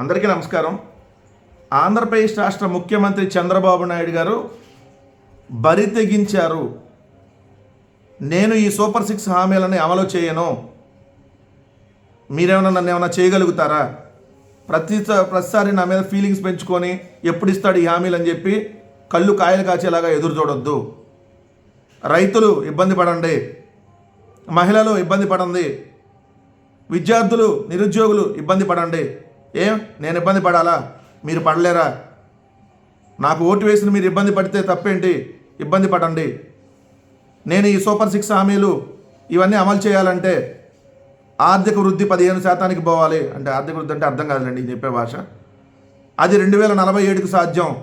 అందరికీ నమస్కారం. ఆంధ్రప్రదేశ్ రాష్ట్ర ముఖ్యమంత్రి చంద్రబాబు నాయుడు గారు బరి తెగించారు. నేను ఈ సూపర్ సిక్స్ హామీలను అమలు చేయను. మీరేమైనా నన్ను ఏమైనా చేయగలుగుతారా? ప్రతి ప్రతిసారి నా మీద ఫీలింగ్స్ పెంచుకొని ఎప్పుడు ఇస్తాడు ఈ హామీలు అని చెప్పి కళ్ళు కాయలు కాచేలాగా ఎదురు చూడొద్దు. రైతులు ఇబ్బంది పడండి. మహిళలు ఇబ్బంది పడండి. విద్యార్థులు నిరుద్యోగులు ఇబ్బంది పడండి. ఏం? నేను ఇబ్బంది పడాలా? మీరు పడలేరా? నాకు ఓటు వేసిన మీరు ఇబ్బంది పడితే తప్పేంటి? ఇబ్బంది పడండి. నేను ఈ సూపర్ సిక్స్ హామీలు ఇవన్నీ అమలు చేయాలంటే ఆర్థిక వృద్ధి పదిహేను శాతానికి పోవాలి. అంటే ఆర్థిక వృద్ధి అంటే అర్థం కాదులేండి చెప్పే భాష. అది రెండు వేల నలభై ఏడుకు సాధ్యం.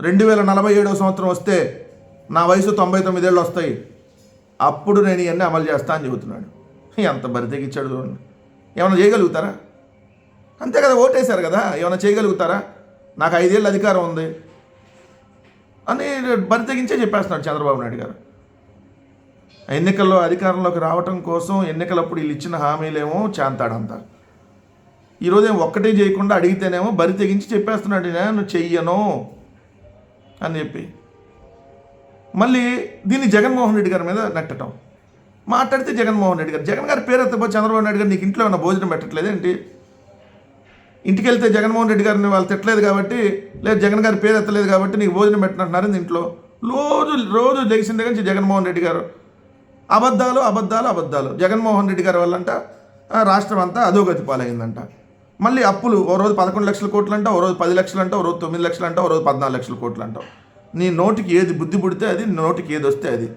రెండు వేల నలభై ఏడవ సంవత్సరం వస్తే నా వయసు తొంభై తొమ్మిదేళ్ళు వస్తాయి. అప్పుడు నేను ఇవన్నీ అమలు చేస్తా అని చెబుతున్నాడు. ఎంత బరితెగిచ్చాడు చూడండి. ఏమైనా చేయగలుగుతారా? అంతే కదా ఓటేశారు కదా ఏమైనా చేయగలుగుతారా? నాకు ఐదేళ్ళు అధికారం ఉంది అని బరి తెగించే చెప్పేస్తున్నాడు చంద్రబాబు నాయుడు గారు. ఎన్నికల్లో అధికారంలోకి రావటం కోసం ఎన్నికలప్పుడు వీళ్ళు ఇచ్చిన హామీలేమో చాంతాడంతా ఈరోజు ఒక్కటే చేయకుండా అడిగితేనేమో బరి తెగించి చెప్పేస్తున్నాడు నేను చెయ్యను అని చెప్పి. మళ్ళీ దీన్ని జగన్మోహన్ రెడ్డి గారి మీద నెట్టడం మాట్లాడితే జగన్మోహన్ రెడ్డి గారు జగన్ గారి పేరు ఎత్తపో చంద్రబాబు నాయుడు గారు నీకు ఇంట్లో ఉన్న భోజనం పెట్టట్లేదు ఏంటి ఇంటికి వెళ్తే జగన్మోహన్ రెడ్డి గారిని వాళ్ళు తిట్టలేదు కాబట్టి లేదు జగన్ గారి పేరు ఎత్తలేదు కాబట్టి నీకు భోజనం పెట్టినట్టున్నారు ఇంట్లో రోజు రోజు లెగిసిన దగ్గర నుంచి జగన్మోహన్ రెడ్డి గారు. అబద్ధాలు అబద్ధాలు అబద్ధాలు. జగన్మోహన్ రెడ్డి గారి వల్లంట రాష్ట్రం అంతా అధోగతి పాలైందంట. మళ్ళీ అప్పులు ఓ రోజు పదకొండు లక్షల కోట్లు అంట ఓ రోజు పది లక్షలు అంటే ఓ రోజు తొమ్మిది లక్షలు అంటే ఓ రోజు పద్నాలుగు లక్షల కోట్లు అంటావు నీ నోటికి ఏది బుద్ధి పుడితే అది నీ నోటికి ఏది వస్తే అది.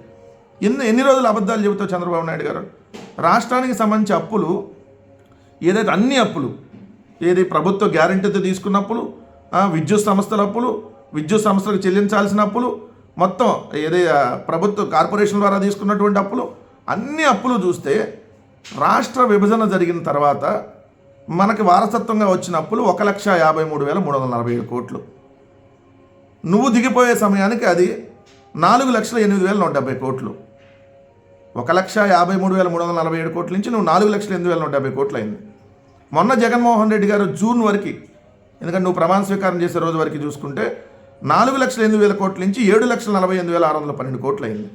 ఎన్ని ఎన్ని రోజులు అబద్ధాలు చెబుతావు చంద్రబాబు నాయుడు గారు? రాష్ట్రానికి సంబంధించి అప్పులు ఏదైతే అన్ని అప్పులు ఏది ప్రభుత్వ గ్యారంటీతో తీసుకున్న అప్పులు విద్యుత్ సంస్థల అప్పులు విద్యుత్ సంస్థలకు చెల్లించాల్సిన అప్పులు మొత్తం ఏదే ప్రభుత్వ కార్పొరేషన్ ద్వారా తీసుకున్నటువంటి అప్పులు అన్ని అప్పులు చూస్తే రాష్ట్ర విభజన జరిగిన తర్వాత మనకి వారసత్వంగా వచ్చిన అప్పులు ఒక లక్ష యాభై మూడు వేల మూడు వందల నలభై ఏడు కోట్లు. నువ్వు దిగిపోయే సమయానికి అది నాలుగు లక్షల ఎనిమిది వేల నూట డెబ్బై కోట్లు. ఒక లక్ష యాభై మూడు వేల మూడు వందల నలభై ఏడు కోట్ల నుంచి నువ్వు నాలుగు లక్షల ఎనిమిది వేల నూట డెబ్బై కోట్లు అయింది. మొన్న జగన్మోహన్ రెడ్డి గారు జూన్ వరకు ఎందుకంటే నువ్వు ప్రమాణ స్వీకారం చేసే రోజు వరకు చూసుకుంటే నాలుగు లక్షల ఎనిమిది వేల కోట్ల నుంచి ఏడు లక్షల నలభై ఎనిమిది వేల ఆరు వందల పన్నెండు కోట్లు అయింది.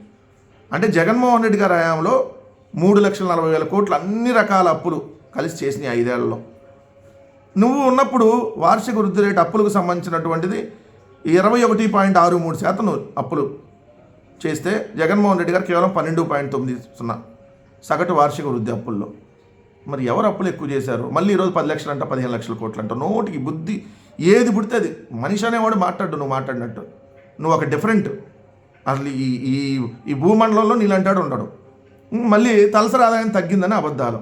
అంటే జగన్మోహన్ రెడ్డి గారి హయాంలో మూడు లక్షల నలభై వేల కోట్లు అన్ని రకాల అప్పులు కలిసి చేసినాయి ఐదేళ్ళలో. నువ్వు ఉన్నప్పుడు వార్షిక వృద్ధి రేటు అప్పులకు సంబంధించినటువంటిది ఇరవై ఒకటి పాయింట్ ఆరు మూడు శాతం అప్పులు చేస్తే జగన్మోహన్ రెడ్డి గారు కేవలం పన్నెండు పాయింట్ తొమ్మిది సున్నా సగటు వార్షిక వృద్ధి అప్పుల్లో. మరి ఎవరు అప్పులు ఎక్కువ చేశారు? మళ్ళీ ఈరోజు పది లక్షలు అంట పదిహేను లక్షల కోట్లు అంట. నోటికి బుద్ధి ఏది పుడితే అది. మనిషి అనేవాడు మాట్లాడు నువ్వు మాట్లాడినట్టు. నువ్వు ఒక డిఫరెంట్ అసలు ఈ ఈ ఈ భూమండలంలో నీళ్ళంటాడు ఉండడు. మళ్ళీ తలసరి ఆదాయం తగ్గిందని అబద్ధాలు.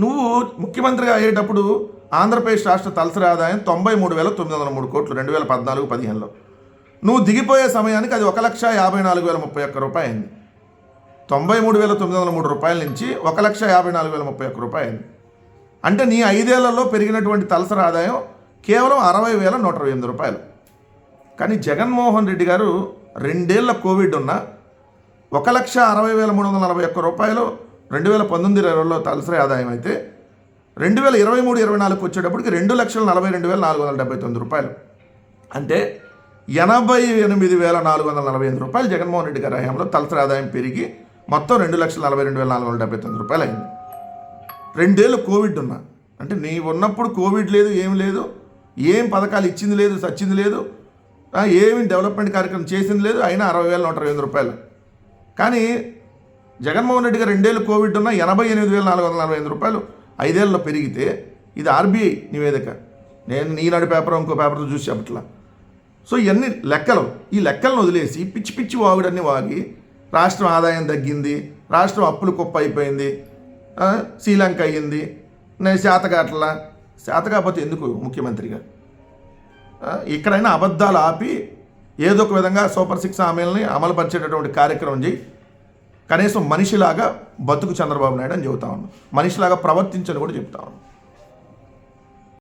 నువ్వు ముఖ్యమంత్రిగా అయ్యేటప్పుడు ఆంధ్రప్రదేశ్ రాష్ట్ర తలసరి ఆదాయం తొంభై మూడు వేల తొమ్మిది వందల మూడు కోట్లు రెండు వేల పద్నాలుగు పదిహేనులో. నువ్వు దిగిపోయే సమయానికి అది ఒక లక్ష యాభై నాలుగు వేల ముప్పై ఒక్క రూపాయి అయింది. తొంభై మూడు వేల తొమ్మిది వందల మూడు రూపాయల నుంచి ఒక లక్ష యాభై నాలుగు వేల ముప్పై ఒక్క రూపాయలు అంటే నీ ఐదేళ్ళలో పెరిగినటువంటి తలసరి ఆదాయం కేవలం అరవై వేల నూట ఇరవై ఎనిమిది రూపాయలు. కానీ జగన్మోహన్ రెడ్డి గారు రెండేళ్ళ కోవిడ్ ఉన్న ఒక లక్ష అరవై వేల మూడు వందల నలభై ఒక్క రూపాయలు రెండు వేల పంతొమ్మిది ఇరవైలో తలసరి ఆదాయం అయితే రెండు వేల ఇరవై మూడు ఇరవై నాలుగు వచ్చేటప్పటికి రెండు లక్షల నలభై రెండు వేల నాలుగు వందల డెబ్బై తొమ్మిది రూపాయలు. అంటే ఎనభై ఎనిమిది వేల నాలుగు వందల నలభై ఎనిమిది రూపాయలు జగన్మోహన్ రెడ్డి గారి హయాంలో తలసరి ఆదాయం పెరిగి మొత్తం రెండు లక్షల నలభై రెండు వేల నాలుగు వందల డెబ్బై తొమ్మిది రూపాయలు అయింది రెండేళ్ళు కోవిడ్ ఉన్నా. అంటే నీ ఉన్నప్పుడు కోవిడ్ లేదు ఏం లేదు ఏం పథకాలు ఇచ్చింది లేదు సచ్చింది లేదు ఏమి డెవలప్మెంట్ కార్యక్రమం చేసింది లేదు అయినా అరవై వేల నూట ఇరవై ఎనిమిది రూపాయలు. కానీ జగన్మోహన్ రెడ్డి గారు రెండేళ్ళు కోవిడ్ ఉన్న ఎనభై ఎనిమిది వేల నాలుగు వందల నలభై ఎనిమిది రూపాయలు ఐదేళ్ళలో పెరిగితే ఇది ఆర్బీఐ నివేదిక. నేను ఈనాడు పేపర్ ఇంకో పేపర్తో చూసి చెప్పట్లా. సో ఇవన్నీ లెక్కలు. ఈ లెక్కలను వదిలేసి పిచ్చి పిచ్చి వాగుడన్నీ వాగి రాష్ట్రం ఆదాయం తగ్గింది రాష్ట్రం అప్పులు కుప్ప అయిపోయింది శ్రీలంక అయ్యింది నేను శాతకాట్లా శాతకాపోతే ఎందుకు ముఖ్యమంత్రిగా? గారు ఇక్కడైనా అబద్ధాలు ఆపి ఏదో ఒక విధంగా సూపర్ సిక్స్ హామీలని అమలుపరిచేటటువంటి కార్యక్రమం చేయి కనీసం మనిషిలాగా బతుకు చంద్రబాబు నాయుడు అని చెబుతా ఉన్నాను మనిషిలాగా ప్రవర్తించని కూడా చెప్తా ఉన్నాను